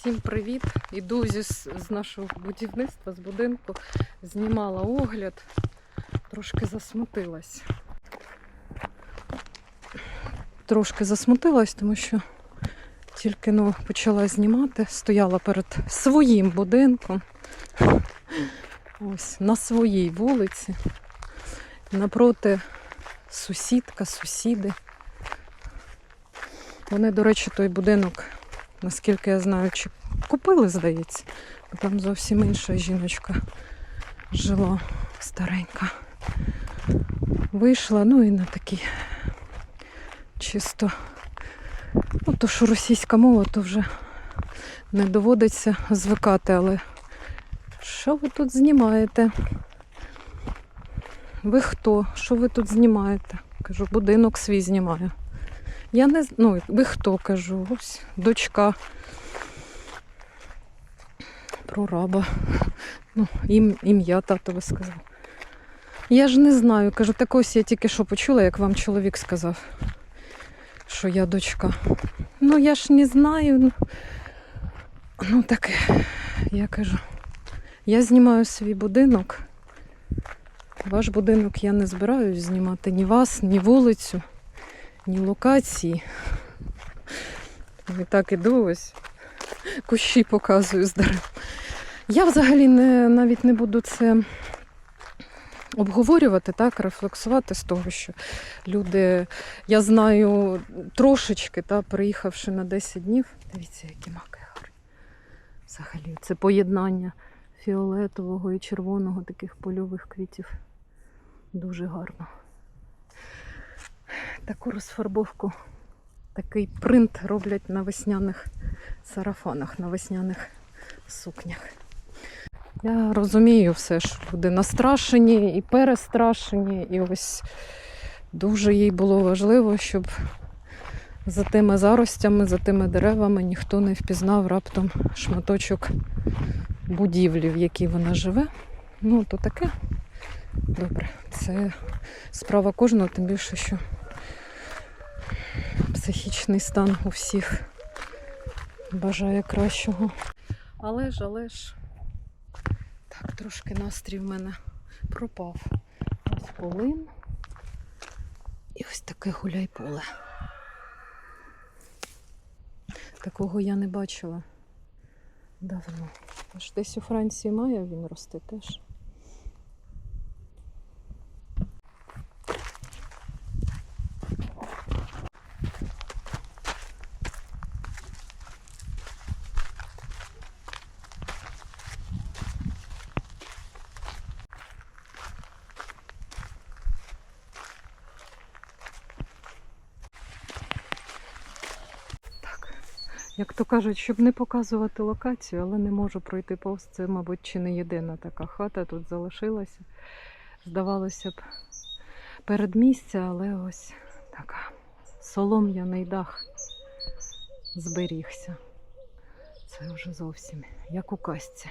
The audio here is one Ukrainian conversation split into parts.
Всім привіт! Іду зі, з нашого будівництва, з будинку, знімала огляд, трошки засмутилась. Трошки засмутилась, тому що тільки ну, почала знімати, стояла перед своїм будинком. Ось на своїй вулиці. Напроти сусідка, сусіди. Вони, до речі, той будинок, наскільки я знаю, чи купили, здається. Бо Там зовсім інша жіночка жила старенька. Вийшла, ну і на такий чисто. Ну, то, що російська мова, то вже не доводиться звикати, але що ви тут знімаєте? Ви хто? Що ви тут знімаєте? Кажу, будинок свій знімаю. Я не ну, ви хто кажу, ось дочка прораба. Ну, ім, ім'я татове сказав. Я ж не знаю, кажу, так ось я тільки що почула, як вам чоловік сказав, що я дочка. Ну, я ж не знаю. Ну, ну таке, я кажу. Я знімаю свій будинок. Ваш будинок я не збираюсь знімати ні вас, ні вулицю ні локації. І так іду ось. Кущі показую з дерев. Я взагалі не, навіть не буду це обговорювати, так, рефлексувати з того, що люди, я знаю трошечки, та, приїхавши на 10 днів, дивіться, які маки гарні. Взагалі, це поєднання фіолетового і червоного таких польових квітів. Дуже гарно таку розфарбовку, такий принт роблять на весняних сарафанах, на весняних сукнях. Я розумію все, що люди настрашені і перестрашені, і ось дуже їй було важливо, щоб за тими заростями, за тими деревами ніхто не впізнав раптом шматочок будівлі, в якій вона живе. Ну, то таке. Добре, це справа кожного, тим більше, що психічний стан у всіх бажає кращого. Але ж, але ж, так, трошки настрій в мене пропав. Ось полин. І ось таке гуляй-поле. Такого я не бачила давно. Аж десь у Франції має він рости теж. Як то кажуть, щоб не показувати локацію, але не можу пройти повз. Це, мабуть, чи не єдина така хата тут залишилася. Здавалося б, передмістя, але ось така солом'яний дах зберігся. Це вже зовсім як у казці.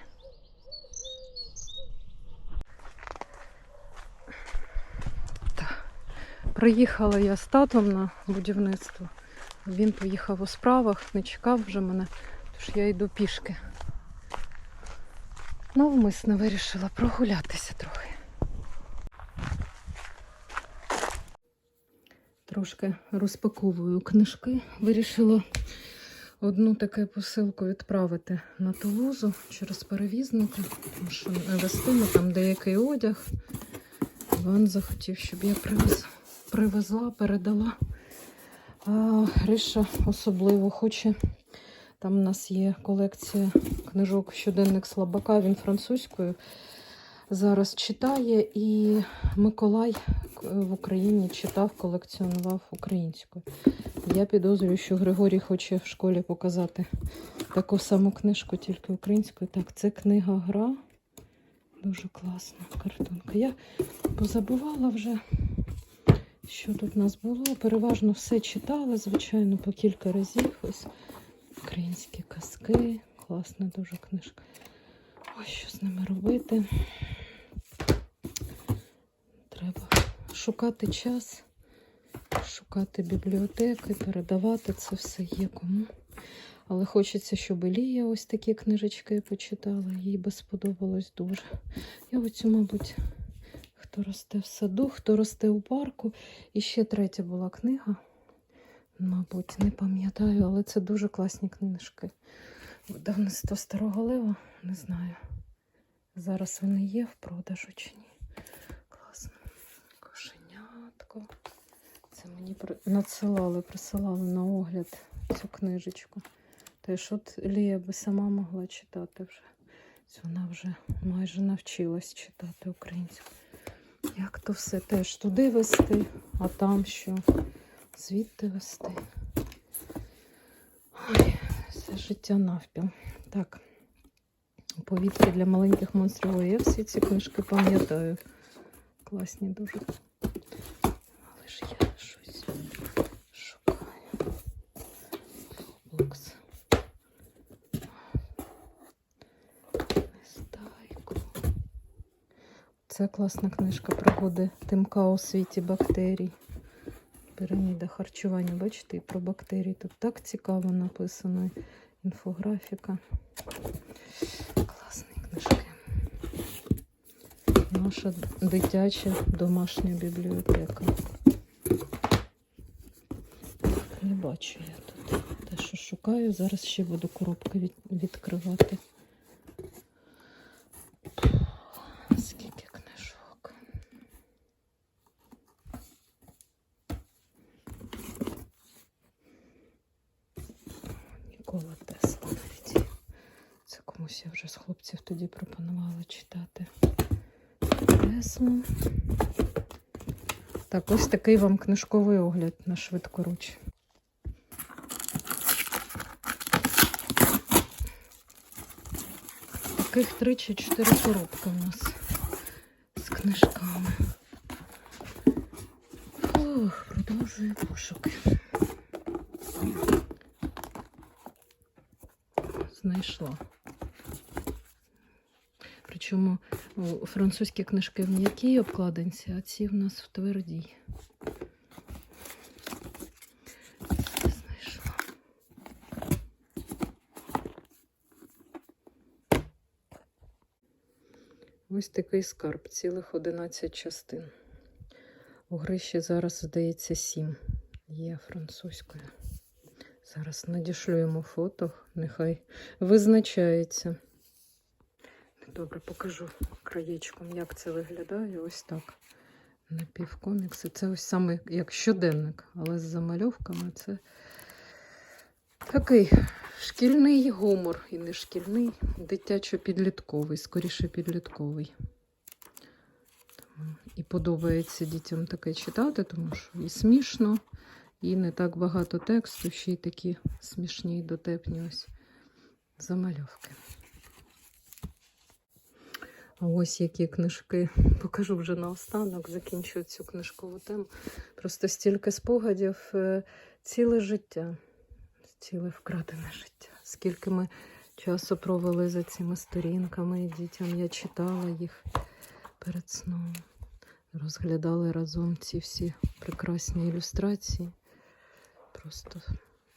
Приїхала я з татом на будівництво. Він поїхав у справах, не чекав вже мене, тож я йду пішки. Навмисно вирішила прогулятися трохи. Трошки розпаковую книжки. Вирішила одну таку посилку відправити на Тулузу через перевізника, тому що не вестиме там деякий одяг. Іван захотів, щоб я привезла, передала. А Гриша особливо хоче. Там у нас є колекція книжок щоденник Слабака, він французькою зараз читає, і Миколай в Україні читав, колекціонував українською. Я підозрюю, що Григорій хоче в школі показати таку саму книжку, тільки українською. Так, це книга гра. Дуже класна картинка. Я позабувала вже. Що тут у нас було? Переважно все читали, звичайно, по кілька разів. Ось українські казки. Класна дуже книжка. Ось що з ними робити. Треба шукати час, шукати бібліотеки, передавати це все є кому. Але хочеться, щоб Лія ось такі книжечки почитала. Їй би сподобалось дуже. Я оцю, мабуть, хто росте в саду, хто росте у парку. І ще третя була книга. Мабуть, не пам'ятаю, але це дуже класні книжки. Видавництво Старого Лева, не знаю. Зараз вони є в продажу чи ні. Класно. Кошенятко. Це мені надсилали, присилали на огляд цю книжечку. Теж от Лія би сама могла читати вже. Вона вже майже навчилась читати українську. Як то все теж туди вести, а там що? Звідти вести. Ой, все життя навпіл. Так. Повітки для маленьких монстрів. Я всі ці книжки пам'ятаю. Класні дуже. Але ж я щось Це класна книжка пригоди Тимка у світі бактерій. Піраміда харчування, бачите, і про бактерії. Тут так цікаво написано. Інфографіка. Класні книжки. Наша дитяча домашня бібліотека. Не бачу я тут те, що шукаю. Зараз ще буду коробки від, відкривати. Скільки книжок. Нікола Тесла навіть. є. Це комусь я вже з хлопців тоді пропонувала читати. Теслу. Так, ось такий вам книжковий огляд на швидкоруч. Таких три чи чотири коробки у нас з книжками. Фух, продовжую пошуки. Знайшла. Причому французькі книжки в м'якій обкладинці, а ці в нас в твердій. Ось такий скарб, цілих 11 частин. У гриші зараз, здається, 7 є французькою. Зараз надішлю йому фото, нехай визначається. Добре, покажу краєчком, як це виглядає. Ось так. Напівкомікси. Це ось саме як щоденник, але з замальовками це такий шкільний гумор і не шкільний, дитячо-підлітковий, скоріше підлітковий. І подобається дітям таке читати, тому що і смішно, і не так багато тексту, ще й такі смішні дотепні ось замальовки. Ось які книжки покажу вже наостанок, закінчую цю книжкову тему. Просто стільки спогадів, е, ціле життя, ціле вкрадене життя. Скільки ми часу провели за цими сторінками, і дітям я читала їх перед сном, розглядали разом ці всі прекрасні ілюстрації. Просто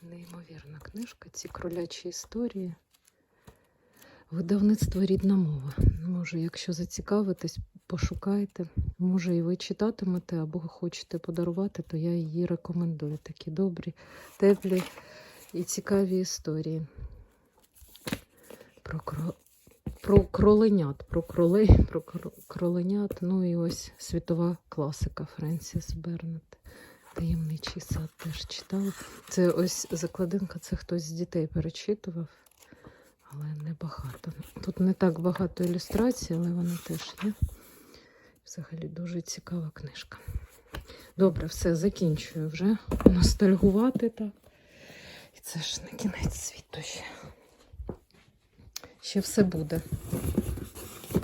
неймовірна книжка, ці кролячі історії. Видавництво рідна мова. Може, якщо зацікавитесь, пошукайте. Може, і ви читатимете або хочете подарувати, то я її рекомендую. Такі добрі, теплі і цікаві історії. Про, кро... про кроленят, про кролей, про кро- кроленят. Ну і ось світова класика Френсіс Бернет. Таємничий сад теж читала. Це ось закладинка, це хтось з дітей перечитував але не багато. Тут не так багато ілюстрацій, але вони теж є. Взагалі дуже цікава книжка. Добре, все, закінчую вже ностальгувати так. І це ж не кінець світу ще. Ще все буде.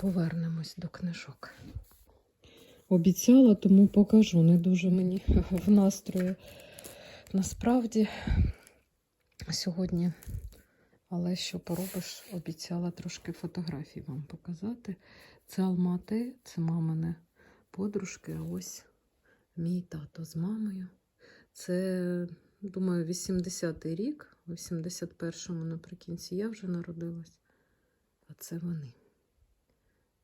Повернемось до книжок. Обіцяла, тому покажу. Не дуже мені в настрої. Насправді, сьогодні але що поробиш, обіцяла трошки фотографій вам показати. Це Алмати, це мамине подружки, а ось мій тато з мамою. Це, думаю, 80-й рік. У 81-му наприкінці я вже народилась. А це вони.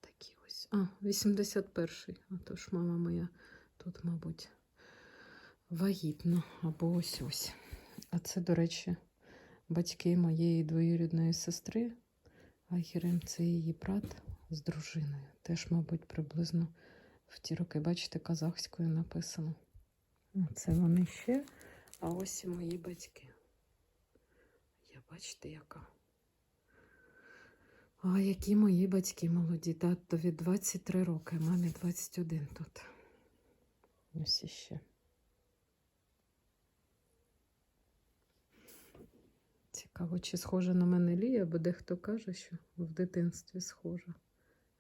Такі ось. А, 81-й. А то ж мама моя тут, мабуть, вагітна або ось ось. А це, до речі, батьки моєї двоюрідної сестри. Агірем це її брат з дружиною. Теж, мабуть, приблизно в ті роки, бачите, казахською написано. Це вони ще, а ось і мої батьки. Я бачите, яка. А які мої батьки молоді. Татові 23 роки, мамі 21 тут. Ось іще. Цікаво, чи схожа на мене Лія, бо дехто каже, що в дитинстві схожа.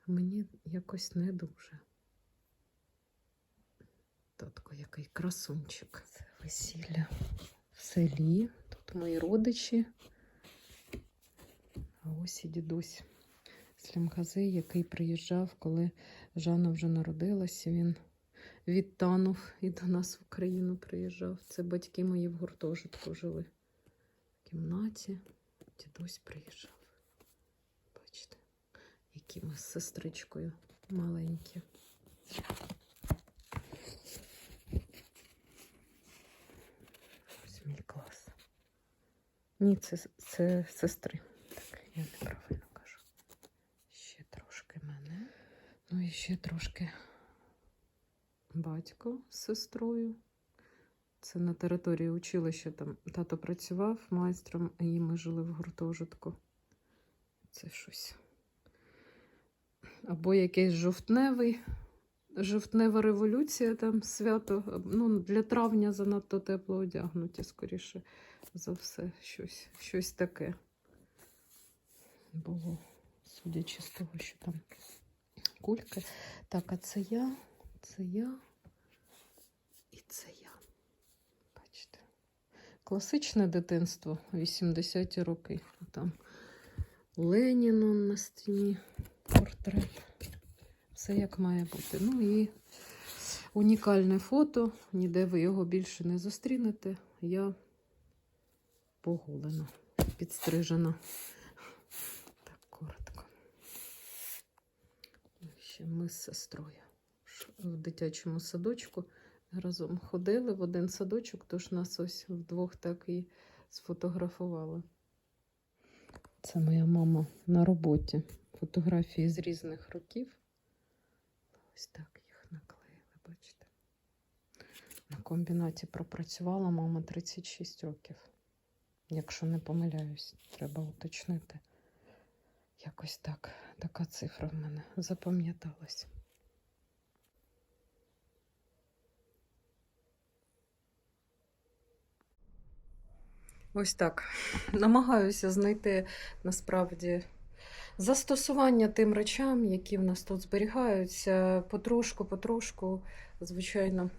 А мені якось не дуже. Татко, який красунчик. Це весілля в селі. Тут мої родичі. А ось і дідусь Слямгази, який приїжджав, коли Жанна вже народилася. Він відтанув і до нас в Україну приїжджав. Це батьки мої в гуртожитку жили. Кімнаті дідусь приїжджав. Бачите, які ми з сестричкою маленькі. Ось мій клас. Ні, це, це сестри. Так, я неправильно кажу. Ще трошки мене. Ну і ще трошки батько з сестрою. Це на території училища там тато працював майстром, і ми жили в гуртожитку. Це щось. Або якийсь жовтневий, жовтнева революція, там свято. Ну, для травня занадто тепло одягнуті, скоріше за все, щось, щось таке було, судячи з того, що там кульки. Так, а це я, це я і це я. Класичне дитинство, 80-ті роки. Там Ленінон на стіні, портрет. Все як має бути. Ну і унікальне фото. Ніде ви його більше не зустрінете. Я поголена, підстрижена. Так коротко. Ще ми з сестрою в дитячому садочку разом ходили в один садочок, тож нас ось вдвох так і сфотографували. Це моя мама на роботі. Фотографії з різних років. Ось так їх наклеїли, бачите. На комбінаті пропрацювала мама 36 років. Якщо не помиляюсь, треба уточнити. Якось так, така цифра в мене запам'яталась. Ось так. Намагаюся знайти насправді застосування тим речам, які в нас тут зберігаються. Потрошку, потрошку, звичайно,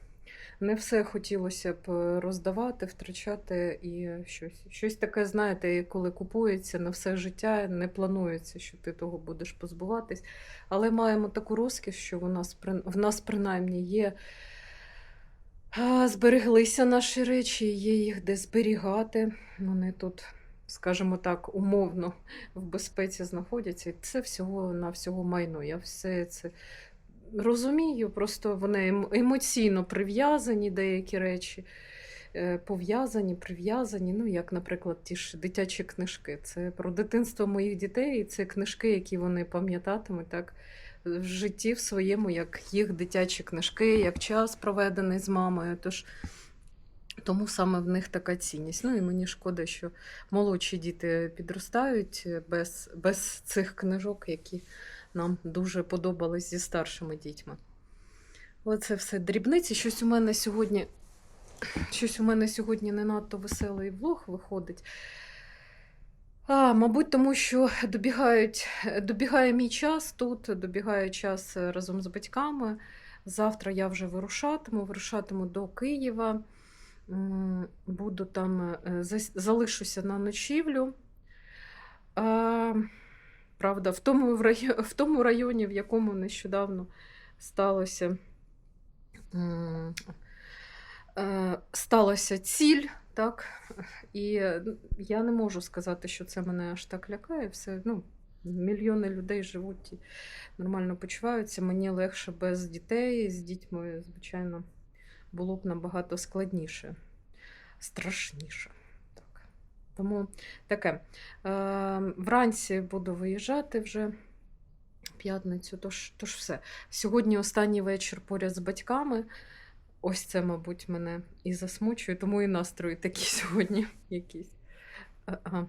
не все хотілося б роздавати, втрачати і щось. Щось таке, знаєте, коли купується на все життя, не планується, що ти того будеш позбуватись. Але маємо таку розкіш, що в нас, в нас принаймні є. Збереглися наші речі, є їх де зберігати. Вони тут, скажімо так, умовно в безпеці знаходяться. І це всього на всього майно. Я все це розумію, просто вони ем- емоційно прив'язані деякі речі. е, Пов'язані, прив'язані, ну як, наприклад, ті ж дитячі книжки. Це про дитинство моїх дітей, і це книжки, які вони пам'ятатимуть так в житті в своєму, як їх дитячі книжки, як час проведений з мамою. Тож тому саме в них така цінність. Ну і мені шкода, що молодші діти підростають без, без цих книжок, які нам дуже подобались зі старшими дітьми. Оце все дрібниці. Щось у мене сьогодні. Щось у мене сьогодні не надто веселий влог виходить. А, мабуть, тому що добігають, добігає мій час тут, добігає час разом з батьками. Завтра я вже вирушатиму, вирушатиму до Києва. Буду там, е, залишуся на ночівлю. Правда, в тому, в тому районі, в якому нещодавно сталося, е, сталася ціль так. І е, я не можу сказати, що це мене аж так лякає. Все, ну, мільйони людей живуть і нормально почуваються. Мені легше без дітей. З дітьми, звичайно, було б набагато складніше, страшніше. Так. Тому таке. Е, вранці буду виїжджати вже п'ятницю, тож, тож все. Сьогодні останній вечір поряд з батьками. Ось це, мабуть, мене і засмучує, тому і настрої такі сьогодні якісь. Ага.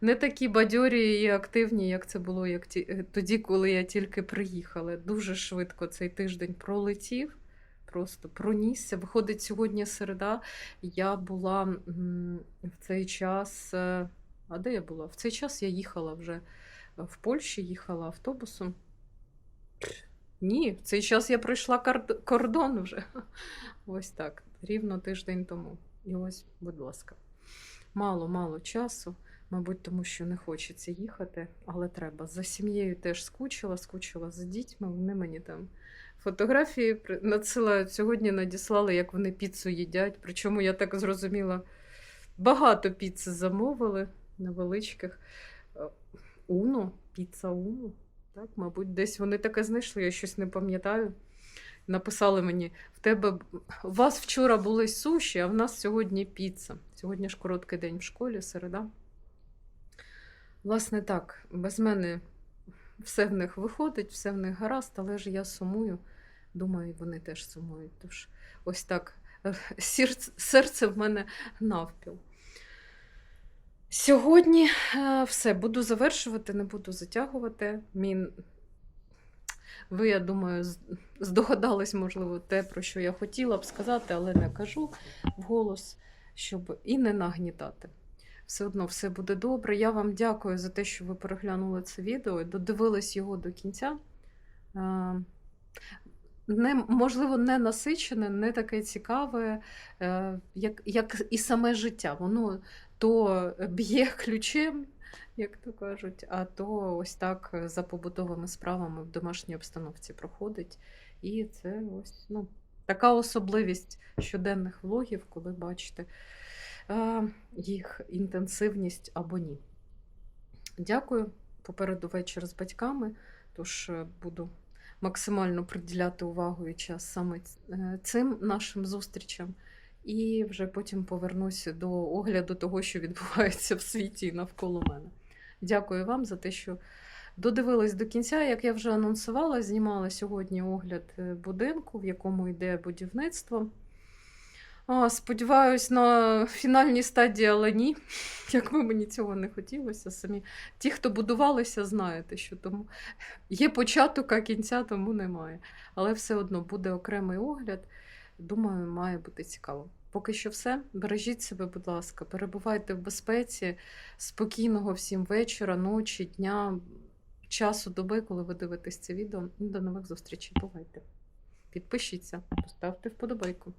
Не такі бадьорі і активні, як це було як ті... е, тоді, коли я тільки приїхала. Дуже швидко цей тиждень пролетів, просто пронісся. Виходить, сьогодні середа. Я була в цей час. е, А де я була? В цей час я їхала вже в Польщі, їхала автобусом. Ні, в цей час я пройшла кордон вже. Ось так, рівно тиждень тому. І ось, будь ласка, мало-мало часу, мабуть, тому що не хочеться їхати, але треба. За сім'єю теж скучила, скучила за дітьми. Вони мені там фотографії надсилають. Сьогодні надіслали, як вони піцу їдять. Причому я так зрозуміла, багато піци замовили невеличких. Е, Уно, піца Уно. Так, мабуть, десь вони таке знайшли, я щось не пам'ятаю. Написали мені: в тебе у вас вчора були суші, а в нас сьогодні піца. Сьогодні ж короткий день в школі, середа. Власне, так, без мене все в них виходить, все в них гаразд, але ж я сумую. Думаю, вони теж сумують. Тож ось так е, серце, серце в мене навпіл. Сьогодні е, все, буду завершувати, не буду затягувати. Мій... Ви, я думаю, здогадались, можливо, те, про що я хотіла б сказати, але не кажу вголос, щоб і не нагнітати. Все одно все буде добре. Я вам дякую за те, що ви переглянули це відео і додивились його до кінця. Е, Не, можливо, не насичене, не таке цікаве, е, як, як і саме життя. Воно то б'є ключем, як то кажуть, а то ось так е, за побутовими справами в домашній обстановці проходить. І це ось ну, така особливість щоденних влогів, коли бачите е, їх інтенсивність або ні. Дякую. Попереду вечір з батьками, тож е, буду максимально приділяти увагу і час саме е, цим нашим зустрічам. І вже потім повернуся до огляду того, що відбувається в світі і навколо мене. Дякую вам за те, що додивились до кінця. Як я вже анонсувала, знімала сьогодні огляд е, будинку, в якому йде будівництво. А, сподіваюсь, на фінальній стадії, але ні. Якби мені цього не хотілося. Самі ті, хто будувалися, знаєте, що тому є початок, а кінця тому немає. Але все одно буде окремий огляд. Думаю, має бути цікаво. Поки що все. Бережіть себе, будь ласка, перебувайте в безпеці, спокійного всім вечора, ночі, дня, часу доби, коли ви дивитесь це відео. До нових зустрічей. Бувайте. Підпишіться, поставте вподобайку.